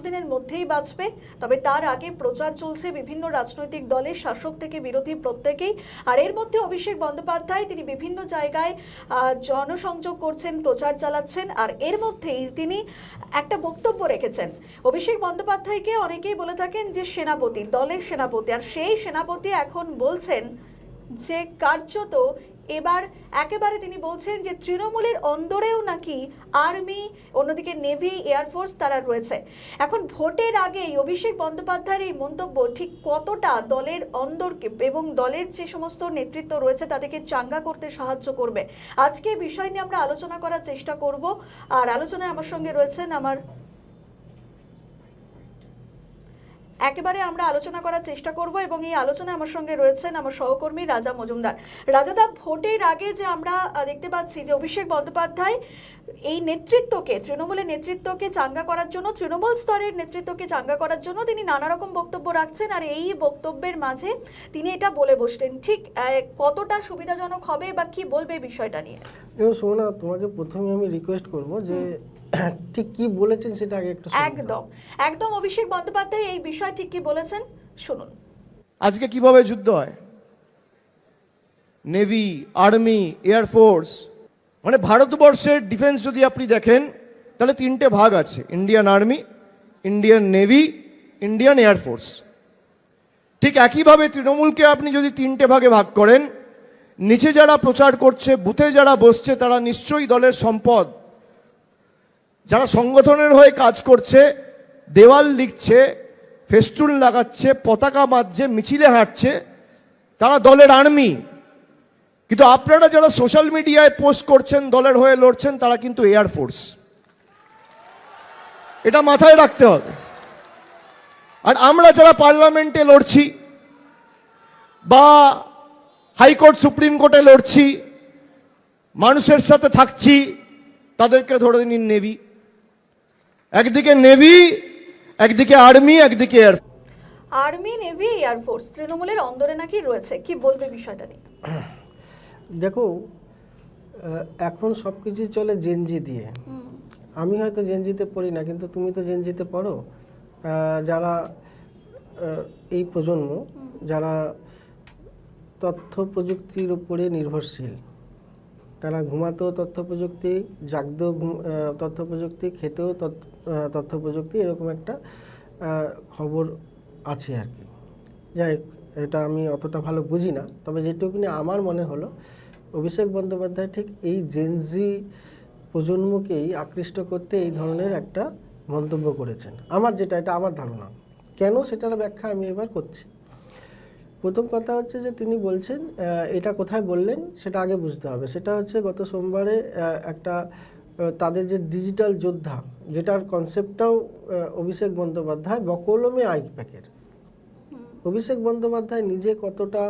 কিছুদিনের মধ্যেই বাঁচবে। তবে তার আগে প্রচার চলছে বিভিন্ন রাজনৈতিক দলের শাসক থেকে বিরোধী প্রত্যেকেই। আর এর মধ্যে অভিষেক বন্দ্যোপাধ্যায়, তিনি বিভিন্ন জায়গায় জনসংযোগ করছেন, প্রচার চালাচ্ছেন। আর এর মধ্যেই তিনি একটা বক্তব্য রেখেছেন। অভিষেক বন্দ্যোপাধ্যায়কে অনেকেই বলে থাকেন যে, সেনাপতি, দলের সেনাপতি। আর সেই সেনাপতি এখন বলছেন যে, কার্যত এবার একেবারে তিনি বলছেন যে তৃণমূলের অন্দরেও নাকি আর্মি, অন্যদিকে নেভি এয়ারফোর্স তারা রয়েছে। এখন ভোটের আগেই অভিষেক বন্দ্যোপাধ্যায়ের এই মন্তব্য ঠিক কতটা দলের অন্দরকে এবং দলের যে সমস্ত নেতৃত্ব রয়েছে তাদেরকে চাঙ্গা করতে সাহায্য করবে? আজকে বিষয় নিয়ে আমরা আলোচনা করার চেষ্টা করব। আর আলোচনায় আমার সঙ্গে রয়েছেন আমার একেবারে আমরা আলোচনা করার চেষ্টা করব এবং এই আলোচনায় আমার সঙ্গে রয়েছেন আমার সহকর্মী রাজা মজুমদার। রাজাদা ভোটের আগে যে আমরা দেখতে পাচ্ছি যে অভিষেক বন্দ্যোপাধ্যায় এই নেতৃত্বকে তৃণমূলের নেতৃত্বকে চাঙ্গা করার জন্য তৃণমূল স্তরের নেতৃত্বকে চাঙ্গা করার জন্য তিনি নানা রকম বক্তব্য রাখছেন আর এই বক্তব্যের মাঝে তিনি এটা বলে বসলেন। ঠিক কতটা সুবিধাজনক হবে বা কি বলবে এই বিষয়টা নিয়ে? সোনা তোমাকে প্রথমে আমি রিকোয়েস্ট করব যে ঠিক কি বলেছেন সেটা আগে একটু একদম। একদম অভিষেক বন্দ্যোপাধ্যায় এই বিষয় ঠিক কি বলেছেন? শুনুন। আজকে কীভাবে যুদ্ধ হয়? নেভি আর্মি এয়ারফোর্স মানে ভারতবর্ষের ডিফেন্স যদি আপনি দেখেন তাহলে তিনটে ভাগ আছে। Indian army Indian navy Indian air force ঠিক একইভাবে তৃণমূলকে আপনি যদি তিনটে ভাগে ভাগ করেন নিচে যারা প্রচার করছে বুথে যারা বসছে তারা নিশ্চয়ই দলের সম্পদ যারা সংগঠনের হয়ে কাজ করছে, দেওয়াল লিখছে, ফেস্টুন লাগাচ্ছে, পতাকা বাঁধছে মিছিলে হাঁটছে, তারা দলের আর্মি। কিন্তু আপনারা যারা সোশ্যাল মিডিয়ায় পোস্ট করছেন, দলের হয়ে লড়ছেন, তারা কিন্তু এয়ারফোর্স এটা মাথায় রাখতে হবে। আর আমরা যারা পার্লামেন্টে লড়ছি, বা হাইকোর্ট, সুপ্রিম কোর্টে লড়ছি, মানুষের সাথে থাকছি, তাদেরকে ধরে নিন নেভি। একদিকে নেভি একদিকে আর্মি একদিকে এয়ার আর্মি নেভি এয়ারফোর্স তৃণমূলের অন্দরে নাকি রয়েছে? কি বলবে বিষয়টা নিয়ে? দেখো এখন সব কিছুই চলে জেনজি দিয়ে। আমি হয়তো জেনজিতে পড়ি না কিন্তু তুমি তো জেনজিতে পড়ো। যারা এই প্রজন্ম যারা তথ্য প্রযুক্তির উপরে নির্ভরশীল তারা ঘুমাতেও তথ্য প্রযুক্তি জাগতেও তথ্য প্রযুক্তি খেতেও তথ্য প্রযুক্তি এরকম একটা খবর আছে আর কি। যাই এটা আমি অতটা ভালো বুঝি না, তবে যেটুকুনি আমার মনে হলো, অভিষেক বন্দ্যোপাধ্যায় ঠিক এই জেনজি প্রজন্মকেই আকৃষ্ট করতে এই ধরনের একটা মন্তব্য করেছেন। আমার যেটা, এটা আমার ধারণা। কেন সেটার ব্যাখ্যা আমি এবার করছি? প্রথম কথা হচ্ছে যে তিনি বলছেন এটা কোথায় বললেন সেটা আগে বুঝতে হবে। সেটা হচ্ছে গত সোমবারে একটা তাদের যে ডিজিটাল যোদ্ধা যেটার কনসেপ্টটাও অভিষেক বন্দ্যোপাধ্যায় বকলমে আইক প্যাকের অভিষেক বন্দ্যোপাধ্যায় নিজে কতটা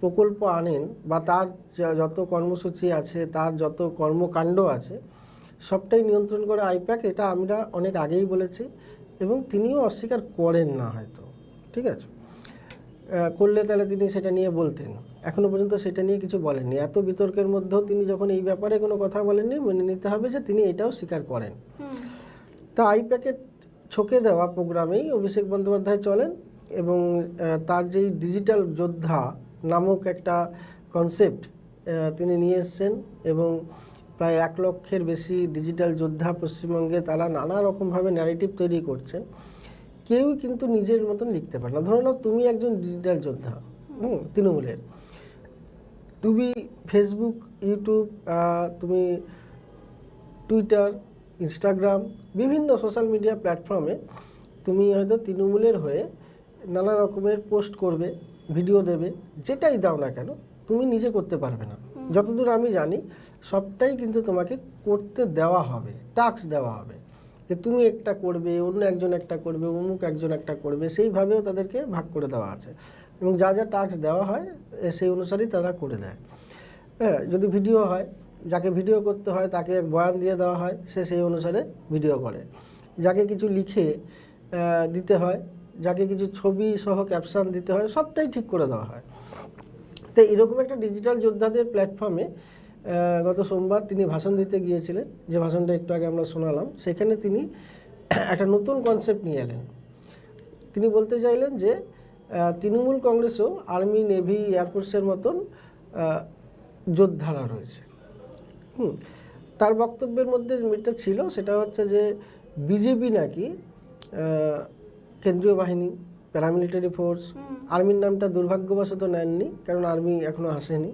প্রকল্প আনেন বা তার যত কর্মসূচি আছে তার যত কর্মকাণ্ড আছে সবটাই নিয়ন্ত্রণ করে আইপ্যাক এটা আমরা অনেক আগেই বলেছি এবং তিনিও অস্বীকার করেন না হয়তো। ঠিক আছে? করলে তাহলে তিনি সেটা নিয়ে বলতেন। এখনও পর্যন্ত সেটা নিয়ে কিছু বলেননি। এত বিতর্কের মধ্যেও তিনি যখন এই ব্যাপারে কোনো কথা বলেননি মেনে নিতে হবে যে তিনি এটাও স্বীকার করেন। তা আই প্যাকেট ছকে দেওয়া প্রোগ্রামেই অভিষেক বন্দ্যোপাধ্যায় চলেন এবং তার যেই ডিজিটাল যোদ্ধা নামক একটা কনসেপ্ট তিনি নিয়ে এসছেন এবং প্রায় এক লক্ষের বেশি ডিজিটাল যোদ্ধা পশ্চিমবঙ্গে তারা নানা রকমভাবে ন্যারেটিভ তৈরি করছেন। কেউই কিন্তু নিজের মতন লিখতে পারে না। ধরে নাও তুমি একজন ডিজিটাল যোদ্ধা হুম তৃণমূলের। তুমি ফেসবুক ইউটিউব তুমি টুইটার ইনস্টাগ্রাম বিভিন্ন সোশ্যাল মিডিয়া প্ল্যাটফর্মে তুমি হয়তো তৃণমূলের হয়ে নানা রকমের পোস্ট করবে ভিডিও দেবে যেটাই দাও না কেন তুমি নিজে করতে পারবে না। যতদূর আমি জানি সবটাই কিন্তু তোমাকে করতে দেওয়া হবে টাস্ক দেওয়া হবে। যে তুমি একটা করবে, অন্য একজন একটা করবে, অমুক একজন একটা করবে, সেইভাবেও তাদেরকে ভাগ করে দেওয়া আছে। এবং যা যা টাস্ক দেওয়া হয় সেই অনুসারেই তারা করে দেয়। হ্যাঁ যদি ভিডিও হয়, যাকে ভিডিও করতে হয়, তাকে বয়ান দিয়ে দেওয়া হয়, সে সেই অনুসারে ভিডিও করে। যাকে কিছু লিখে দিতে হয়, যাকে কিছু ছবি সহ ক্যাপশন দিতে হয়, সবটাই ঠিক করে দেওয়া হয়। তো এরকম একটা ডিজিটাল যোদ্ধাদের প্ল্যাটফর্মে গত সোমবার তিনি ভাষণ দিতে গিয়েছিলেন। যে ভাষণটা একটু আগে আমরা শোনালাম সেখানে তিনি একটা নতুন কনসেপ্ট নিয়ে এলেন। তিনি বলতে চাইলেন যে তৃণমূল কংগ্রেসও আর্মি নেভি এয়ারফোর্সের মতন যোদ্ধারা রয়েছে। হুম তার বক্তব্যের মধ্যে যেটা ছিল সেটা হচ্ছে যে বিজেপি নাকি কেন্দ্রীয় বাহিনী প্যারামিলিটারি ফোর্স আর্মির নামটা দুর্ভাগ্যবশত নেননি কারণ আর্মি এখনও আসেনি।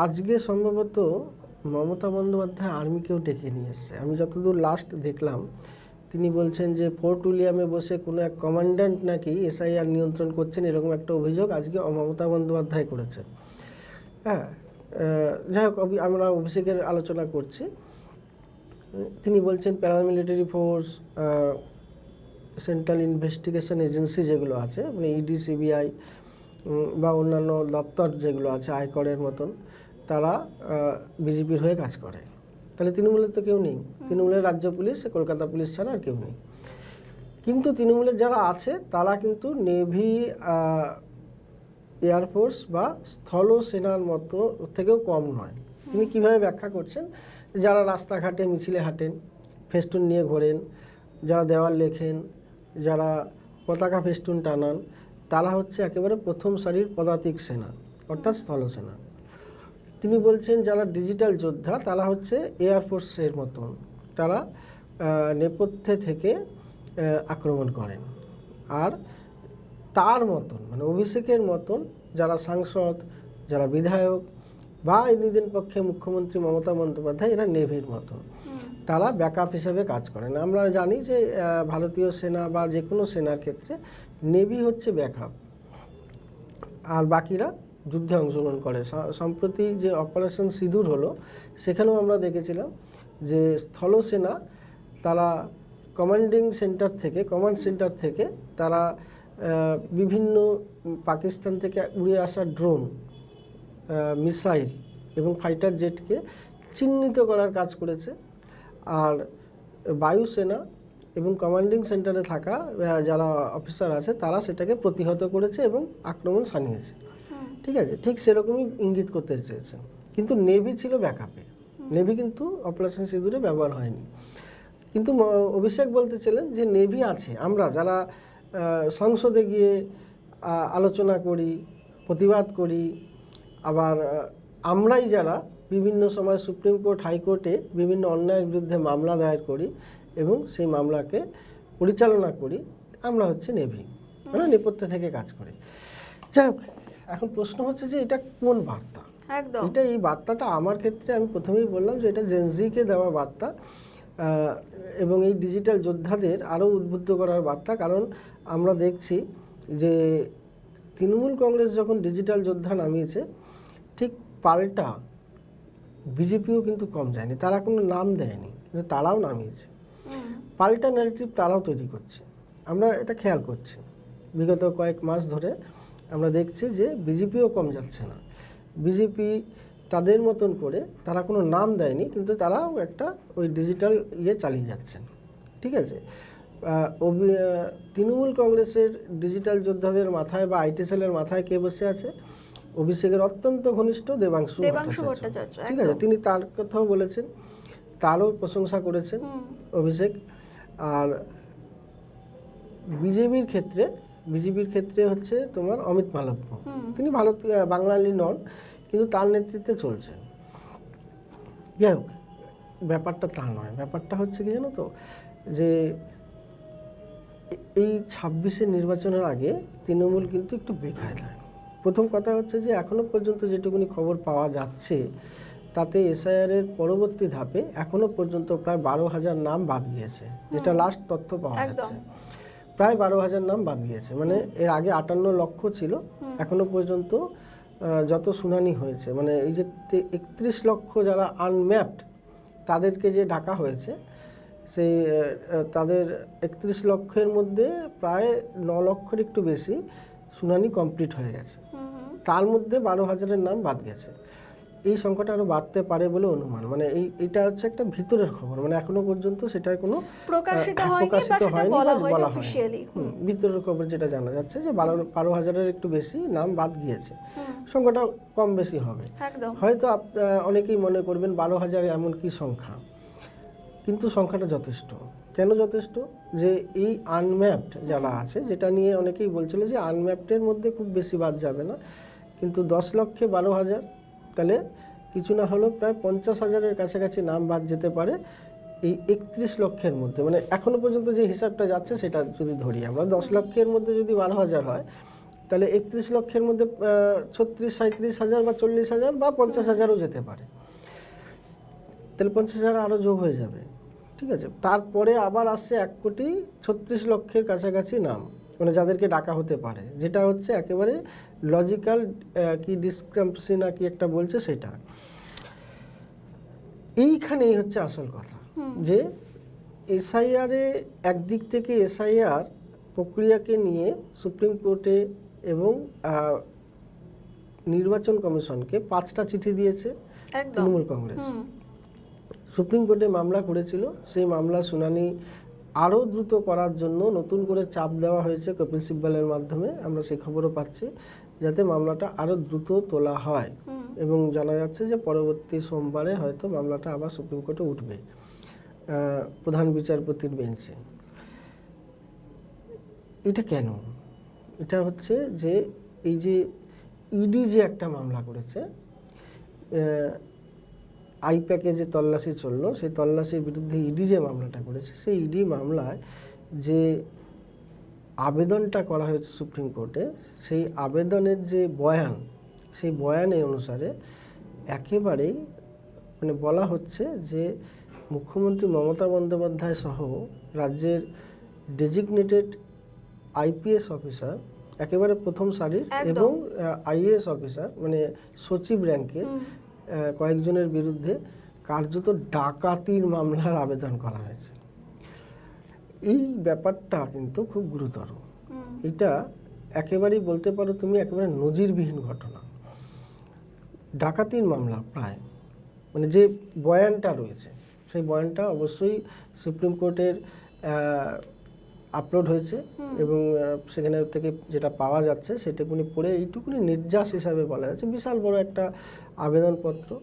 আজকে সম্ভবত মমতা বন্দ্যোপাধ্যায় আর্মিকেও ডেকে নিয়ে এসছে। আমি যতদূর লাস্ট দেখলাম, তিনি বলছেন যে ফোর্ট উইলিয়ামে বসে কোনো এক কমান্ড্যান্ট নাকি এসআইআর নিয়ন্ত্রণ করছেন এরকম একটা অভিযোগ আজকে মমতা বন্দ্যোপাধ্যায় করেছে হ্যাঁ যাই হোক আমরা অভিষেকের আলোচনা করছি। তিনি বলছেন paramilitary force central investigation agency যেগুলো আছে মানে ইডি সিবিআই বা অন্যান্য দপ্তর যেগুলো আছে, আয়করের মতন তারা বিজেপির হয়ে কাজ করে। তাহলে তৃণমূলের তো কেউ নেই। তৃণমূলের রাজ্য পুলিশ কলকাতা পুলিশ ছাড়া আর কেউ নেই। কিন্তু তৃণমূলের যারা আছে তারা কিন্তু নেভি এয়ারফোর্স বা স্থল সেনার মতো থেকেও কম নয়। তিনি কীভাবে ব্যাখ্যা করছেন? যারা রাস্তাঘাটে মিছিলে হাঁটেন ফেস্টুন নিয়ে ঘোরেন যারা দেওয়াল লেখেন যারা পতাকা ফেস্টুন টানান তারা হচ্ছে একেবারে প্রথম সারির পদাতিক সেনা অর্থাৎ স্থলসেনা তিনি বলছেন যারা ডিজিটাল যোদ্ধা তারা হচ্ছে এয়ারফোর্সের মতন। তারা নেপথ্যে থেকে আক্রমণ করেন। আর তার মতন মানে অভিষেকের মতন যারা সাংসদ যারা বিধায়ক বা এদিন পক্ষে মুখ্যমন্ত্রী মমতা বন্দ্যোপাধ্যায় এরা নেভির মতন। তারা ব্যাকআপ হিসেবে কাজ করেন। আমরা জানি যে ভারতীয় সেনা বা যে কোনো সেনার ক্ষেত্রে নেভি হচ্ছে ব্যাকআপ। আর বাকিরা যুদ্ধে অংশগ্রহণ করে। সম্প্রতি যে অপারেশন সিঁদুর হলো, সেখানেও আমরা দেখেছিলাম যে স্থলসেনা তারা কমান্ডিং সেন্টার থেকে কমান্ড সেন্টার থেকে তারা বিভিন্ন পাকিস্তান থেকে উড়ে আসা ড্রোন মিসাইল এবং ফাইটার জেটকে চিহ্নিত করার কাজ করেছে। আর বায়ুসেনা এবং কমান্ডিং সেন্টারে থাকা যারা অফিসার আছে, তারা সেটাকে প্রতিহত করেছে এবং আক্রমণ সানিয়েছে। ঠিক আছে? ঠিক সেরকমই ইঙ্গিত করতে চেয়েছে কিন্তু নেভি ছিল ব্যাকআপে নেভি কিন্তু অপারেশন সিঁদুরে ব্যবহার হয়নি। কিন্তু অভিষেক বলতেছিলেন যে নেভি আছে। আমরা যারা সংসদে গিয়ে আলোচনা করি, প্রতিবাদ করি, আবার আমরাই যারা বিভিন্ন সময় সুপ্রিম কোর্ট হাইকোর্টে বিভিন্ন অন্যায়ের বিরুদ্ধে মামলা দায়ের করি এবং সেই মামলাকে পরিচালনা করি, আমরা হচ্ছে নেভি আমরা নেপথ্যে থেকে কাজ করি। যাই হোক এখন প্রশ্ন হচ্ছে যে এটা কোন বার্তা? একদম। এটা এই বার্তাটা আমার ক্ষেত্রে আমি প্রথমেই বললাম যে এটা জেনজিকে দেওয়া বার্তা এবং এই ডিজিটাল যোদ্ধাদের আরও উদ্বুদ্ধ করার বার্তা। কারণ আমরা দেখছি যে তৃণমূল কংগ্রেস যখন ডিজিটাল যোদ্ধা নামিয়েছে ঠিক পাল্টা বিজেপিও কিন্তু কম যায়নি তারা কোনো নাম দেয়নি কিন্তু তারাও নামিয়েছে। পাল্টা ন্যারেটিভ তারাও তৈরি করছে। আমরা এটা খেয়াল করছি। বিগত কয়েক মাস ধরে আমরা দেখছি যে বিজেপিও কম যাচ্ছে না। বিজেপি তাদের মতন করে তারা কোনো নাম দেয়নি কিন্তু তারাও একটা ওই ডিজিটাল ইয়ে চালিয়ে যাচ্ছেন। ঠিক আছে? তৃণমূল কংগ্রেসের ডিজিটাল যোদ্ধাদের মাথায় বা আইটি সেলের মাথায় কে বসে আছে? অভিষেকের অত্যন্ত ঘনিষ্ঠ দেবাংশু ভট্টাচার্য, ঠিক আছে? তিনি তার কথাও বলেছেন তারও প্রশংসা করেছেন অভিষেক। আর বিজেপির ক্ষেত্রে বিজেপির ক্ষেত্রে হচ্ছে তোমার অমিত মালব্য। তিনি ভারত বাঙালি নন কিন্তু তার নেতৃত্বে চলছে যাই হোক ব্যাপারটা তা নয়। ব্যাপারটা হচ্ছে কি জানো তো যে এই ছাব্বিশের নির্বাচনের আগে তৃণমূল কিন্তু একটু বেকায়দায় প্রথম কথা হচ্ছে যে এখনও পর্যন্ত যেটুকুনি খবর পাওয়া যাচ্ছে তাতে এসআইআর পরবর্তী ধাপে এখনও পর্যন্ত প্রায় বারো হাজার নাম বাদ গিয়েছে যেটা লাস্ট তথ্য পাওয়া যাচ্ছে। প্রায় বারো হাজার নাম বাদ গিয়েছে। মানে এর আগে আটান্ন লক্ষ ছিল এখনও পর্যন্ত যত শুনানি হয়েছে মানে এই যে একত্রিশ লক্ষ যারা আনম্যাপড তাদেরকে যে ডাকা হয়েছে সেই তাদের একত্রিশ লক্ষের মধ্যে প্রায় ন লক্ষের একটু বেশি শুনানি কমপ্লিট হয়ে গেছে। তার মধ্যে বারো হাজারের নাম বাদ গেছে। এই সংখ্যাটা আরও বাড়তে পারে বলে অনুমান। মানে এই এটা হচ্ছে একটা ভিতরের খবর। মানে এখনও পর্যন্ত সেটার কোনো প্রকাশিত হয়নি বা সেটা বলা হয়নি ভিতরের খবর যেটা জানা যাচ্ছে যে বারো হাজারের একটু বেশি নাম বাদ গিয়েছে। সংখ্যাটা কম বেশি হবে। একদম। হয়তো অনেকেই মনে করবেন বারো হাজার এমন কি সংখ্যা। কিন্তু সংখ্যাটা যথেষ্ট। কেন যথেষ্ট? যে এই আনম্যাপড যারা আছে যেটা নিয়ে অনেকেই বলছিল যে আনম্যাপডের মধ্যে খুব বেশি বাদ যাবে না। কিন্তু দশ লক্ষে বারো হাজার তাহলে কিছু না হলেও প্রায় পঞ্চাশ হাজারের কাছাকাছি নাম বাদ যেতে পারে এই একত্রিশ লক্ষের মধ্যে। মানে এখনও পর্যন্ত যে হিসাবটা যাচ্ছে সেটা যদি ধরি আমরা, দশ লক্ষের মধ্যে যদি বারো হাজার হয়, তাহলে একত্রিশ লক্ষের মধ্যে ছত্রিশ সাঁত্রিশ হাজার বা চল্লিশ হাজার বা পঞ্চাশ হাজারও যেতে পারে। তাহলে পঞ্চাশ হাজার আরও যোগ হয়ে যাবে। ঠিক আছে? তারপরে আবার আসছে এক কোটি ছত্রিশ লক্ষের কাছাকাছি নাম। মানে যাদেরকে ডাকা হতে পারে যেটা হচ্ছে একেবারে লজিক্যাল কি ডিসক্রাম্পসি না কি একটা বলছে সেটা। এইখানেই হচ্ছে আসল কথা যে এসআইআরে একদিক থেকে এসআইআর প্রক্রিয়াকে নিয়ে সুপ্রিম কোর্টে এবং নির্বাচন কমিশনকে পাঁচটা চিঠি দিয়েছে তৃণমূল কংগ্রেস। সুপ্রিম কোর্টে মামলা করেছিল সেই মামলা শুনানি আরও দ্রুত করার জন্য নতুন করে চাপ দেওয়া হয়েছে কপিল সিব্বালের মাধ্যমে। আমরা সেই খবরও পাচ্ছি যাতে মামলাটা আরও দ্রুত তোলা হয়। এবং জানা যাচ্ছে যে পরবর্তী সোমবারে হয়তো মামলাটা আবার সুপ্রিম কোর্টে উঠবে প্রধান বিচারপতির বেঞ্চে। এটা কেন? এটা হচ্ছে যে এই যে ইডি যে একটা মামলা করেছে আইপ্যাকে যে তল্লাশি চলল সেই তল্লাশির বিরুদ্ধে ইডি যে মামলাটা করেছে সেই ইডি মামলায় যে আবেদনটা করা হয়েছে সুপ্রিম কোর্টে সেই আবেদনের যে বয়ান সেই বয়ানে অনুসারে একেবারেই মানে বলা হচ্ছে যে মুখ্যমন্ত্রী মমতা বন্দ্যোপাধ্যায় সহ রাজ্যের ডেজিগনেটেড আইপিএস অফিসার একেবারে প্রথম সারির এবং আইএএস অফিসার মানে সচিব র্যাঙ্কের কয়েকজনের বিরুদ্ধে কার্যত ডাকাতির মামলার আবেদন করা হয়েছে। এই ব্যাপারটা কিন্তু খুব গুরুতর। এটা একেবারেই বলতে পারো তুমি একেবারে নজিরবিহীন ঘটনা। ডাকাতির মামলা প্রায় মানে যে বয়ানটা রয়েছে সেই বয়ানটা অবশ্যই সুপ্রিম কোর্টের আপলোড হয়েছে এবং সেখানে থেকে যেটা পাওয়া যাচ্ছে সেটুকুনি পড়ে এইটুকুনি নির্যাস হিসাবে বলা যাচ্ছে। বিশাল বড় একটা আবেদনপত্র।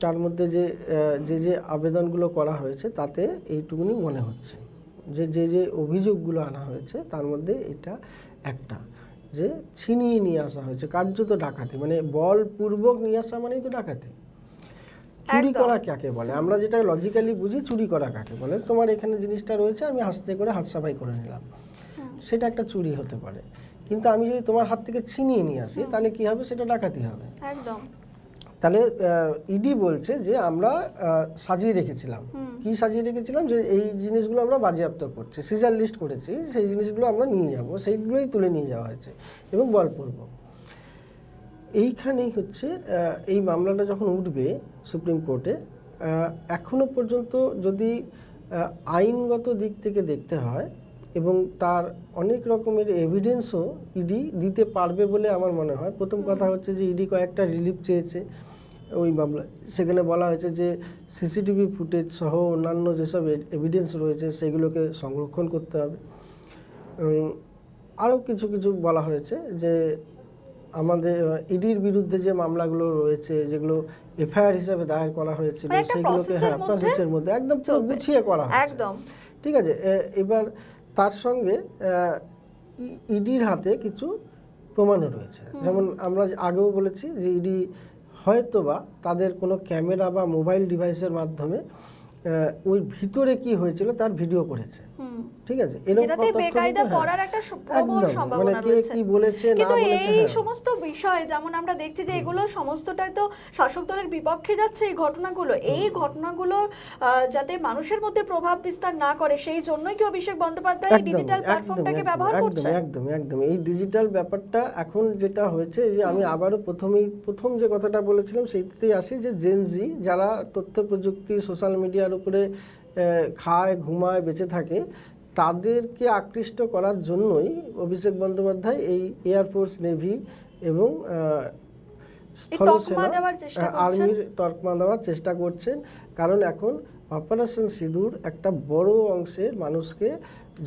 তার মধ্যে যে যে যে আবেদনগুলো করা হয়েছে তাতে এইটুকুনি মনে হচ্ছে। যে যে যে অভিযোগগুলো আনা হয়েছে তার মধ্যে এটা একটা। যে ছিনিয়ে নিয়ে আসা হয়েছে কার্যত ডাকাতি মানে বলপূর্বক নিয়ে আসা মানেই তো ডাকাতি। চুরি করা কাকে বলে? আমরা যেটা লজিক্যালি বুঝি চুরি করা কাকে বলে? তোমার এখানে জিনিসটা রয়েছে আমি হাসতে করে হাত সাফাই করে নিলাম। সেটা একটা চুরি হতে পারে। কিন্তু আমি যদি তোমার হাত থেকে ছিনিয়ে নিয়ে আসি তাহলে কি হবে? সেটা ডাকাতি হবে। একদম। তাহলে ইডি বলছে যে আমরা সাজিয়ে রেখেছিলাম। কি সাজিয়ে রেখেছিলাম? যে এই জিনিসগুলো আমরা বাজেয়াপ্ত করছি। সিজার লিস্ট করেছি সেই জিনিসগুলো আমরা নিয়ে যাব সেইগুলোই তুলে নিয়ে যাওয়া হয়েছে এবং বলপূর্বক এইখানেই হচ্ছে এই মামলাটা যখন উঠবে সুপ্রিম কোর্টে আহ, এখনও পর্যন্ত যদি আইনগত দিক থেকে দেখতে হয় এবং তার অনেক রকমের এভিডেন্সও ইডি দিতে পারবে বলে আমার মনে হয়। প্রথম কথা হচ্ছে যে ইডি কয়েকটা রিলিফ চেয়েছে। ওই মামলা সেখানে বলা হয়েছে যে সিসিটিভি ফুটেজ সহ অন্যান্য যেসব এভিডেন্স রয়েছে সেগুলোকে সংরক্ষণ করতে হবে। আরও কিছু কিছু বলা হয়েছে যে আমাদের ইডির বিরুদ্ধে যে মামলাগুলো রয়েছে যেগুলো এফআইআর হিসাবে দায়ের করা হয়েছিল মানে সেগুলোকে হ্যাঁ মধ্যে প্রসেসের মধ্যে একদম গুছিয়ে করা হয়েছে। একদম। ঠিক আছে এবার তার সঙ্গে ইডির হাতে কিছু প্রমাণও রয়েছে। যেমন আমরা আগেও বলেছি যে ইডি হয়তোবা তাদের কোনো ক্যামেরা বা মোবাইল ডিভাইসের মাধ্যমে ওই ভিতরে কি হয়েছিল তার ভিডিও করেছে। ঠিক আছে যেটাতে বেকায়দা হ্যাঁ, পড়ার একটা প্রবল সম্ভাবনা মানে রয়েছে কি বলেছে না কিন্তু এই হ্যাঁ। সমস্ত বিষয় যেমন আমরা দেখছি যে এগুলো সমস্তটাই তো শাসক দলের বিপক্ষে যাচ্ছে এই ঘটনাগুলো। এই ঘটনাগুলো যাতে মানুষের মধ্যে প্রভাব বিস্তার না করে সেই জন্যই কি অভিষেক বন্দ্যোপাধ্যায় এই ডিজিটাল প্ল্যাটফর্মটাকে ব্যবহার করছে? একদম একদম। এই ডিজিটাল ব্যাপারটা এখন যেটা হয়েছে যে আমি আবারও প্রথমেই প্রথম যে কথাটা বলেছিলাম সেইটাতেই আসি যে জেনজি যারা তথ্য প্রযুক্তি সোশ্যাল মিডিয়ার উপরে খায় ঘুমায় বেঁচে থাকে তাদেরকে আকৃষ্ট করার জন্যই অভিষেক বন্দ্যোপাধ্যায় এই এয়ারফোর্স নেভি এবং। আর্মির তর্কমা দেওয়ার চেষ্টা করছেন কারণ এখন অপারেশন সিঁদুর একটা বড় অংশের মানুষকে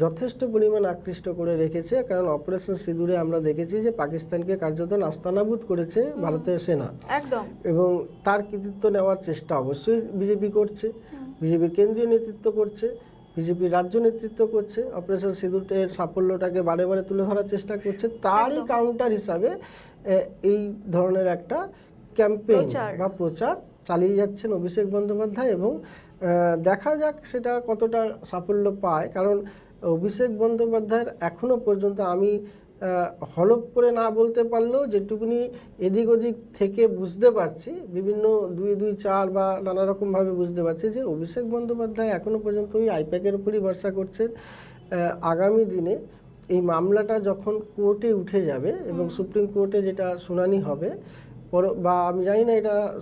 যথেষ্ট পরিমাণ আকৃষ্ট করে রেখেছে কারণ অপারেশন সিঁদুরে আমরা দেখেছি যে পাকিস্তানকে কার্যত নাস্তানাবুদ করেছে ভারতের সেনা। একদম। এবং তার কৃতিত্ব নেওয়ার চেষ্টা অবশ্যই বিজেপি করছে বিজেপির কেন্দ্রীয় নেতৃত্ব করছে বিজেপি রাজ্য নেতৃত্ব করছে অপারেশন সিঁদুরের সাফল্যটাকে বারে বারে তুলে ধরার চেষ্টা করছে। তারই কাউন্টার হিসাবে এই ধরনের একটা ক্যাম্পেইন বা প্রচার চালিয়ে যাচ্ছেন অভিষেক বন্দ্যোপাধ্যায় এবং দেখা যাক সেটা কতটা সাফল্য পায়। কারণ অভিষেক বন্দ্যোপাধ্যায়ের এখনও পর্যন্ত আমি হলপ করে না বলতে পারলেও যেটুকুনি এদিক ওদিক থেকে বুঝতে পারছি বিভিন্ন দুই দুই চার বা নানা রকমভাবে বুঝতে পারছি যে অভিষেক বন্দ্যোপাধ্যায় এখনও পর্যন্ত ওই আইপ্যাকের উপরই ভরসা করছেন। আগামী দিনে এই মামলাটা যখন কোর্টে উঠে যাবে এবং সুপ্রিম কোর্টে যেটা শুনানি হবে পর- বা আমি জানি না এটা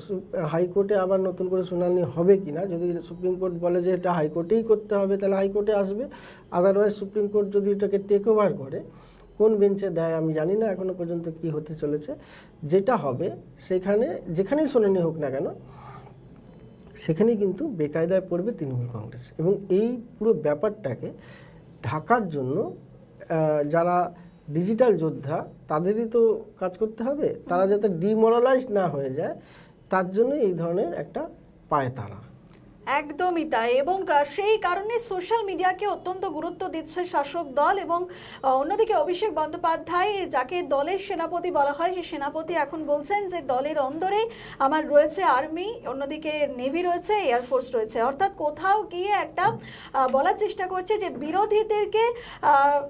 হাইকোর্টে আবার নতুন করে শুনানি হবে কি না। যদি সুপ্রিম কোর্ট বলে যে এটা হাইকোর্টেই করতে হবে, তাহলে হাইকোর্টে আসবে। আদারওয়াইজ সুপ্রিম কোর্ট যদি এটাকে টেক ওভার করে, কোন বেঞ্চে দেয় আমি জানি না এখনও পর্যন্ত কি হতে চলেছে। যেটা হবে, সেখানে, যেখানেই শুনানি হোক না কেন, সেখানেই কিন্তু বেকায়দায় পড়বে তৃণমূল কংগ্রেস। এবং এই পুরো ব্যাপারটাকে ঢাকার জন্য যারা ডিজিটাল যোদ্ধা, তাদেরই তো কাজ করতে হবে। তারা যাতে ডিমোরালাইজ না হয়ে যায়, তার জন্য এই ধরনের একটা পায়তারা। একদমই তাই এবং সেই কারণে সোশ্যাল মিডিয়াকে অত্যন্ত গুরুত্ব দিচ্ছে শাসক দল এবং অন্যদিকে অভিষেক বন্দ্যোপাধ্যায়, যাকে দলের সেনাপতি বলা হয় সেই সেনাপতি এখন বলছেন যে দলের অন্দরে আমার রয়েছে আর্মি, অন্যদিকে নেভি রয়েছে এয়ারফোর্স রয়েছে। অর্থাৎ কোথাও গিয়ে একটা বলার চেষ্টা করছে যে বিরোধীদেরকে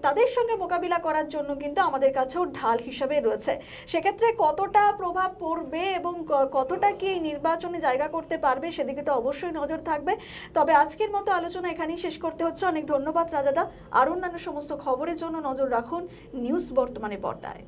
তাদের সঙ্গে মোকাবিলা করার জন্য কিন্তু আমাদের কাছেও ঢাল হিসাবে রয়েছে। সেক্ষেত্রে কতটা প্রভাব পড়বে এবং কতটা কি নির্বাচনে জায়গা করতে পারবে সেদিকে তো অবশ্যই নজর থাকবে। তবে আজকের মতো আলোচনা এখানেই শেষ করতে হচ্ছে। অনেক ধন্যবাদ রাজাদা। আর অন্যান্য সমস্ত খবরের জন্য নজর রাখুন নিউজ বর্তমানে পর্দায়।